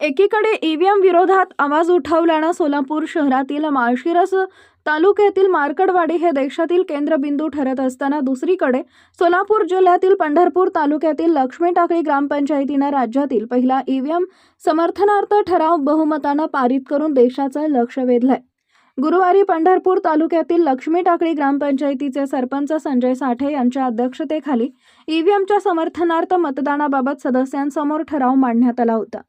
एकीकडे ईव्हीएम विरोधात आवाज उठवल्यानं सोलापूर शहरातील माळशिरस तालुक्यातील मार्कडवाडी हे देशातील केंद्रबिंदू ठरत असताना दुसरीकडे सोलापूर जिल्ह्यातील पंढरपूर तालुक्यातील लक्ष्मी टाकळी ग्रामपंचायतीनं राज्यातील पहिला ईव्हीएम समर्थनार्थ ठराव बहुमतानं पारित करून देशाचं लक्ष वेधलंय. गुरुवारी पंढरपूर तालुक्यातील लक्ष्मी टाकळी ग्रामपंचायतीचे सरपंच संजय साठे यांच्या अध्यक्षतेखाली ईव्हीएमच्या समर्थनार्थ मतदानाबाबत सदस्यांसमोर ठराव मांडण्यात आला होता.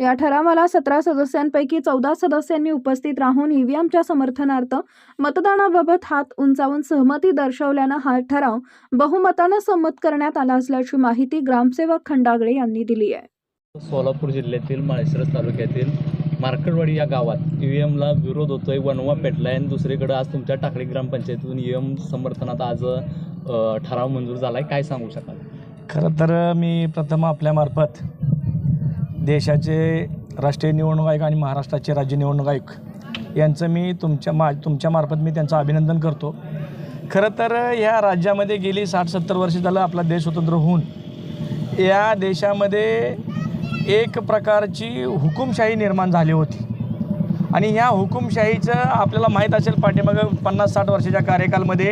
या ठरावाला सतरा सदस्यांपैकी चौदा सदस्यांनी उपस्थित राहून ईव्हीएमच्या समर्थनार्थ मतदानाबाबत हात उंचावून सहमती दर्शवल्यानं हा ठराव बहुमतानं संमत करण्यात आला असल्याची माहिती ग्रामसेवक खंडागळे यांनी दिली आहे. सोलापूर जिल्ह्यातील माळशिरस तालुक्यातील मार्कडवाडी या गावात ई व्ही एमला विरोध होतोय वनवा पेटलाय आणि दुसरीकडे आज तुमच्या टाकळी ग्रामपंचायतीतून ई एम समर्थनात आज ठराव मंजूर झालाय. काय सांगू शकाल? खरं तर मी प्रथम आपल्यामार्फत देशाचे राष्ट्रीय निवडणूक आयोग आणि महाराष्ट्राचे राज्य निवडणूक आयोग यांचं मी तुमच्या मा तुमच्यामार्फत मी त्यांचं अभिनंदन करतो. खरं तर ह्या राज्यामध्ये गेली साठ सत्तर वर्ष झालं आपला देश स्वतंत्र होऊन या देशामध्ये एक प्रकारची हुकुमशाही निर्माण झाली होती. आणि ह्या हुकुमशाहीचं आपल्याला माहीत असेल पाठीमागं पन्नास साठ वर्षाच्या कार्यकालमध्ये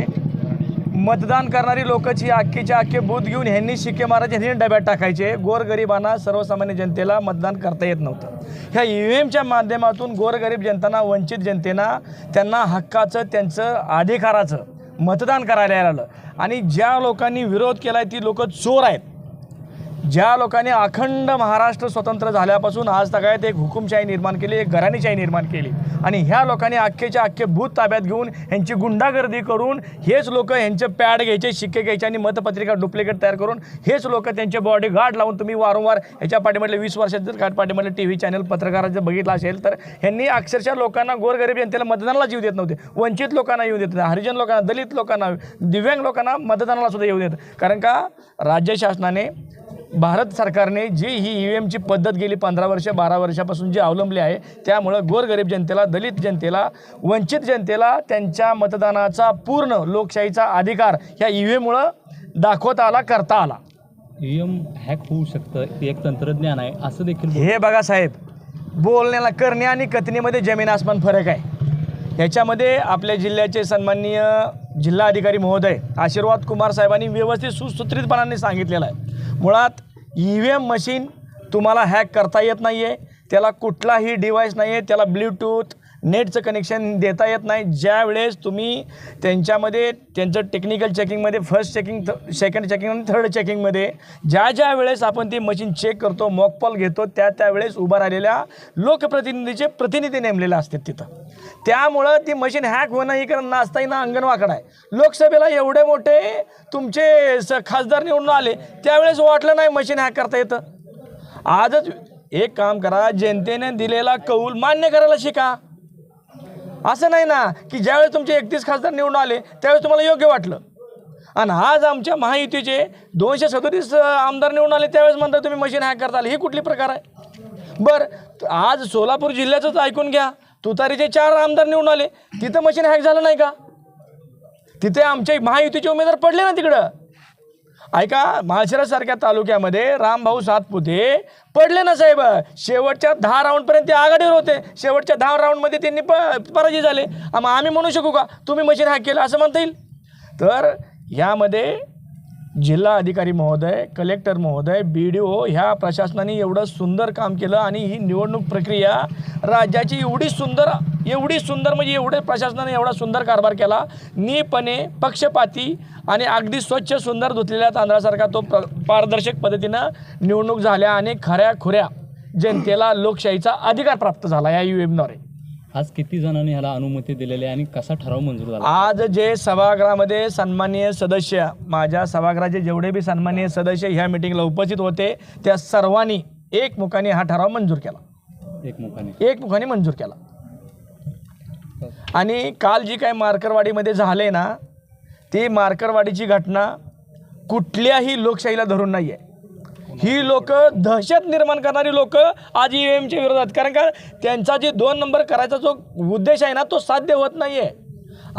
मतदान करणारी लोकची अख्खीच्या अख्खे बूथ घेऊन ह्यांनी शिक्के मारायचे ह्यांनी डब्यात टाकायचे. गोरगरिबांना सर्वसामान्य जनतेला मतदान करता येत नव्हतं. ह्या ई व्ही एमच्या माध्यमातून गोरगरीब जनतांना वंचित जनतेना त्यांना हक्काचं त्यांचं अधिकाराचं मतदान करायला आलं आणि ज्या लोकांनी विरोध केला आहे ती लोकं चोर आहेत. ज्या लोकांनी अखंड महाराष्ट्र स्वतंत्र झाल्यापासून आज तगायत एक हुकुमशाही निर्माण केली एक घराणीशाही निर्माण केली. आणि ह्या लोकांनी अख्खेच्या अख्खे भूत ताब्यात घेऊन ह्यांची गुंडागर्दी करून हेच लोक ह्यांचे पॅड घ्यायचे शिक्के घ्यायचे आणि मतपत्रिका डुप्लिकेट तयार करून हेच लोक त्यांचे बॉडी गार्ड लावून तुम्ही वारंवार ह्याच्या पाठीमधले वीस वर्षात जर पाठीमधले टी व्ही चॅनल पत्रकाराचं बघितलं असेल तर ह्यांनी अक्षरशः लोकांना गोरगरीब जनतेला मतदानाला जीव देत नव्हते. वंचित लोकांना येऊ देत नव्हते. हरिजन लोकांना दलित लोकांना दिव्यांग लोकांना मतदानाला सुद्धा येऊ देत. कारण का? राज्य शासनाने भारत सरकारने जी ही ई व्ही एमची पद्धत गेली पंधरा वर्ष बारा वर्षापासून जी अवलंबली आहे त्यामुळं गोरगरीब जनतेला दलित जनतेला वंचित जनतेला त्यांच्या मतदानाचा पूर्ण लोकशाहीचा अधिकार ह्या ई व्ही एममुळं दाखवता आला करता आला. ई एम हॅक होऊ शकतं ते एक तंत्रज्ञान आहे असं देखील हे बघा साहेब बोलण्याला करणे आणि कथनेमध्ये जमीन आसमान फरक आहे. ह्याच्यामध्ये आपल्या जिल्ह्याचे सन्माननीय जिल्हा अधिकारी महोदय आशीर्वाद कुमार साहेबांनी व्यवस्थित सुसूत्रितपणाने सांगितलेलं आहे. मुळात ई व्ही एम मशीन तुम्हाला हॅक करता येत नाही आहे त्याला कुठलाही डिव्हाइस नाही आहे त्याला ब्ल्यूटूथ नेटचं कनेक्शन देता येत नाही. ज्या वेळेस तुम्ही त्यांच्यामध्ये त्यांचं टेक्निकल चेकिंगमध्ये फर्स्ट चेकिंग सेकंड चेकिंग आणि थर्ड चेकिंगमध्ये ज्या ज्या वेळेस आपण ती मशीन चेक करतो मॉकपॉल घेतो त्या त्यावेळेस उभा राहिलेल्या लोकप्रतिनिधीचे प्रतिनिधी नेमलेले असतात तिथं. त्यामुळं ती मशीन हॅक होणं ही कारण नाचताही ना अंगणवाकडा आहे. लोकसभेला एवढे मोठे तुमचे स खासदार निवडून आले त्यावेळेस वाटलं नाही मशीन हॅक करता येतं. आजच एक काम करा जनतेने दिलेला कौल मान्य करायला शिका. असं नाही ना की ज्यावेळेस तुमचे एकतीस खासदार निवडून आले त्यावेळेस तुम्हाला योग्य वाटलं. आणि आज आमच्या महायुतीचे दोनशे सदोतीस आमदार निवडून आले त्यावेळेस म्हणता तुम्ही मशीन हॅक करता आले कुठली प्रकार आहे? बरं आज सोलापूर जिल्ह्याचंच ऐकून घ्या. तुतारीचे चार आमदार निवडून आले तिथं मशीन हॅक झालं नाही का? तिथे आमच्या महायुतीचे उमेदवार पडले ना तिकडं. ऐका माळशिरससारख्या तालुक्यामध्ये रामभाऊ सातपुते पडले ना साहेब. शेवटच्या दहा राऊंडपर्यंत ते आघाडीवर होते. शेवटच्या दहा राऊंडमध्ये त्यांनी प पराजय झाले. मग आम्ही म्हणू शकू का? तुम्ही मशीन हॅक केलं असं म्हणता येईल? तर यामध्ये जिल्हा अधिकारी महोदय कलेक्टर महोदय बी डी ओ ह्या प्रशासनाने एवढं सुंदर काम केलं आणि ही निवडणूक प्रक्रिया राज्याची एवढी सुंदर एवढी सुंदर म्हणजे एवढे प्रशासनाने एवढा सुंदर कारभार केला. नीपणे पक्षपाती आणि अगदी स्वच्छ सुंदर धुतलेल्या तांदळासारखा तो प्र पारदर्शक पद्धतीनं निवडणूक झाल्या आणि खऱ्या खुऱ्या जनतेला लोकशाहीचा अधिकार प्राप्त झाला या यू एमद्वारे आज किती जणांनी ह्याला अनुमती दिलेली आहे आणि कसा ठराव मंजूर झाला? आज जे सभागृहामध्ये सन्माननीय सदस्य माझ्या सभागृहाचे जेवढे बी सन्माननीय सदस्य ह्या मिटिंगला उपस्थित होते त्या सर्वांनी एकमुखाने हा ठराव मंजूर केला. एक मुखाने एकमुखाने मंजूर केला. आणि काल जी काय मार्करवाडीमध्ये झाले ना ती मार्करवाडीची घटना कुठल्याही लोकशाहीला धरून नाही आहे ही लोक दहशत निर्माण करणारी लोक आज ई एमच्या विरोधात. कारण का? त्यांचा जे दोन नंबर करायचा जो उद्देश आहे ना तो साध्य होत नाही आहे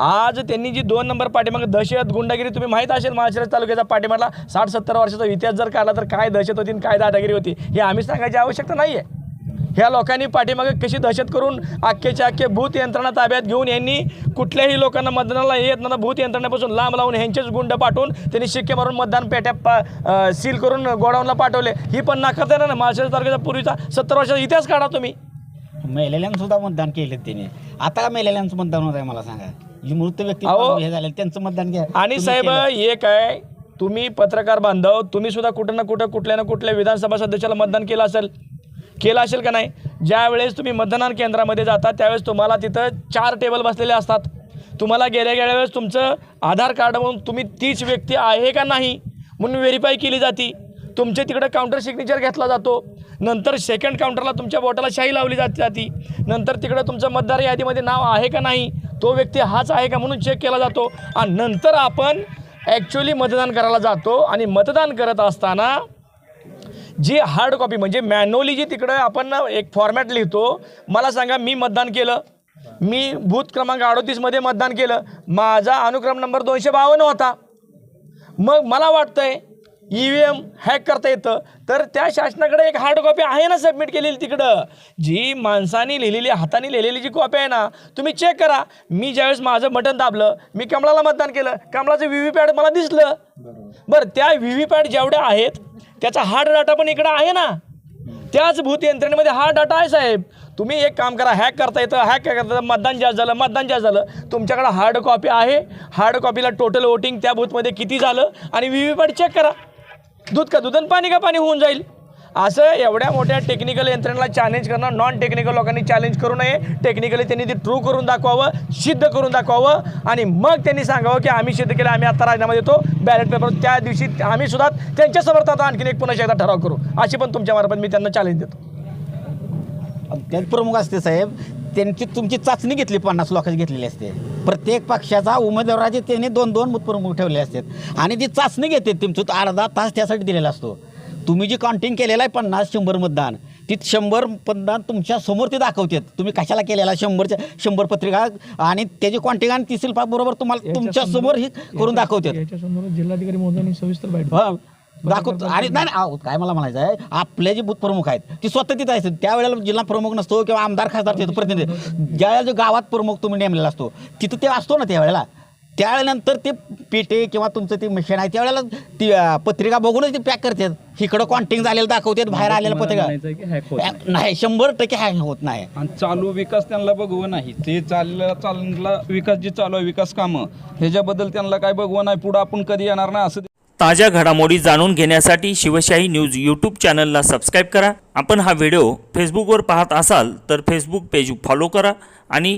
आज त्यांनी जी दोन नंबर पाठीमागे दहशत गुंडागिरी तुम्ही माहीत असेल महाराष्ट्र तालुक्याचा पाठीमागला साठ सत्तर वर्षाचा इतिहास जर काढला तर काय दहशत होती आणि काय दादागिरी होती हे आम्ही सांगायची आवश्यकता नाही आहे ह्या लोकांनी पाठीमागे कशी दहशत करून अख्खेच्या अख्खे भूत यंत्रणा ताब्यात घेऊन यांनी कुठल्याही लोकांना मतदानाला येत ना भूत यंत्रणेपासून लांब लावून ह्यांचेच गुंड पाठवून त्यांनी शिक्के मारून मतदान पेट्या पा सील करून गोडाऊनला पाठवले. ही पण नाकारता येणार ना महाराष्ट्र तारखेचा पूर्वीचा सत्तर वर्षाचा इतिहास काढा तुम्ही. मेलेल्यांना सुद्धा मतदान केलं त्याने. आता मेलेल्यांचं मतदान होत आहे मला सांगा. जी मृत व्यक्ती. हे झाले त्यांचं मतदान घ्या. आणि साहेब. एक आहे तुम्ही पत्रकार बांधव तुम्ही सुद्धा कुठं ना कुठं कुठल्या ना कुठल्या विधानसभा सदस्याला मतदान केलं असेल. केला असेल का नाही? ज्यावेळेस तुम्ही मतदान केंद्रामध्ये जाता त्यावेळेस तुम्हाला तिथं चार टेबल बसलेले असतात. तुम्हाला गेल्या गेल्या वेळेस तुमचं आधार कार्ड म्हणून तुम्ही तीच व्यक्ती आहे का नाही म्हणून व्हेरीफाय केली जाती. तुमच्या तिकडं काउंटर सिग्नेचर घेतला जातो. नंतर सेकंड काउंटरला तुमच्या बोटाला शाही लावली जात जाती. नंतर तिकडं तुमचं मतदार यादीमध्ये नाव आहे का नाही तो व्यक्ती हाच आहे का म्हणून चेक केला जातो. आणि नंतर आपण ॲक्च्युली मतदान करायला जातो आणि मतदान करत असताना जी हार्ड कॉपी म्हणजे मॅन्युअली जी तिकडं आपण एक फॉर्मॅट लिहितो मला सांगा मी मतदान केलं. मी बूथ क्रमांक अडोतीसमध्ये मतदान केलं. माझा अनुक्रम नंबर दोनशे बावन्न होता. मग मला वाटतंय ई व्ही एम हॅक करता येतं. तर त्या शासनाकडे एक हार्ड कॉपी आहे ना सबमिट केलेली तिकडं. जी माणसाने लिहिलेली हाताने लिहिलेली जी कॉपी आहे ना तुम्ही चेक करा. मी ज्यावेळेस माझं बटन दाबलं मी कमळाला मतदान केलं. कमळाचं व्ही व्ही पॅड मला दिसलं. बरं त्या व्ही व्ही पॅड जेवढ्या आहेत त्याचा हार्ड डाटा पण इकडं आहे ना. त्याच भूत यंत्रणेमध्ये हा डाटा आहे साहेब. तुम्ही एक काम करा हॅक करता येतं हॅक करता येतं मतदान जास्त झालं मतदान जास्त झालं. तुमच्याकडे हार्ड कॉपी आहे. हार्ड कॉपीला टोटल वोटिंग त्या बूथमध्ये किती झालं? आणि व्ही व्ही पॅट चेक करा. दूध का दूध आणि पाणी का पाणी होऊन जाईल? असं एवढ्या मोठ्या टेक्निकल यंत्रणेला चॅलेंज करणं नॉन टेक्निकल लोकांनी चॅलेंज करू नये. टेक्निकली त्यांनी ते ट्रू करून दाखवावं सिद्ध करून दाखवावं आणि मग त्यांनी सांगावं की आम्ही सिद्ध केलं आम्ही आता राजीनामा देतो. बॅलेट पेपर त्या दिवशी आम्ही सुद्धा त्यांच्या आता आणखीन एक पुन्हा एकदा ठराव करू. अशी पण तुमच्या मार्फत मी त्यांना चॅलेंज देतो. त्यात प्रमुख असते साहेब. त्यांची तुमची चाचणी घेतली पन्नास लोकांची घेतलेली असते. प्रत्येक पक्षाचा उमेदवाराचे त्यांनी दोन दोन मुतप्रमुख प्रमुख ठेवले असतात. आणि ती चाचणी घेते तुमचं अर्धा तास त्यासाठी दिलेला असतो. तुम्ही जी काउंटिंग केलेलं आहे पन्नास शंभर मतदान ती शंभर मतदान तुमच्यासमोर ते दाखवतात. तुम्ही कशाला केलेला शंभरच्या शंभर पत्रिका आणि त्याची काउंटिंग आणि ती शिल्पा बरोबर तुम्हाला तुमच्यासमोर ही करून दाखवतात. याच्यासमोर जिल्हाधिकारी महोदयांनी सविस्तर दाखवतो आणि नाही काय मला म्हणायचं आहे आपले जे बूथ प्रमुख आहेत ती स्वतः तिथं असतात त्यावेळेला जिल्हा प्रमुख नसतो किंवा आमदार खासदार तिथं प्रतिनिधी. ज्यावेळेला जो गावात प्रमुख तुम्ही नेमलेला असतो तिथं ते असतो ना त्यावेळेला. त्यावेळेनंतर ते पेटे किंवा तुमचं ते मशीन आहे त्यावेळेला ती अं, पत्रिका बघूनच ते पॅक करतात. इकडं कॉन्टिंग झालेलं दाखवतात बाहेर आलेलं पत्रिका. हॅक होत नाही. नाही शंभर टक्के हॅक होत नाही. आणि चालू विकास त्यांना बघवं नाही. ते चाललं चालला विकास जे चालू आहे विकास कामं ह्याच्याबद्दल त्यांना काय बघवं नाही पुढं आपण कधी येणार नाही असं ताज्या घडामोडी जाणून घेण्यासाठी शिवशाही न्यूज यूट्यूब चॅनलला सबस्क्राईब करा. आपण हा व्हिडिओ फेसबुकवर पाहत असाल तर फेसबुक पेज फॉलो करा आणि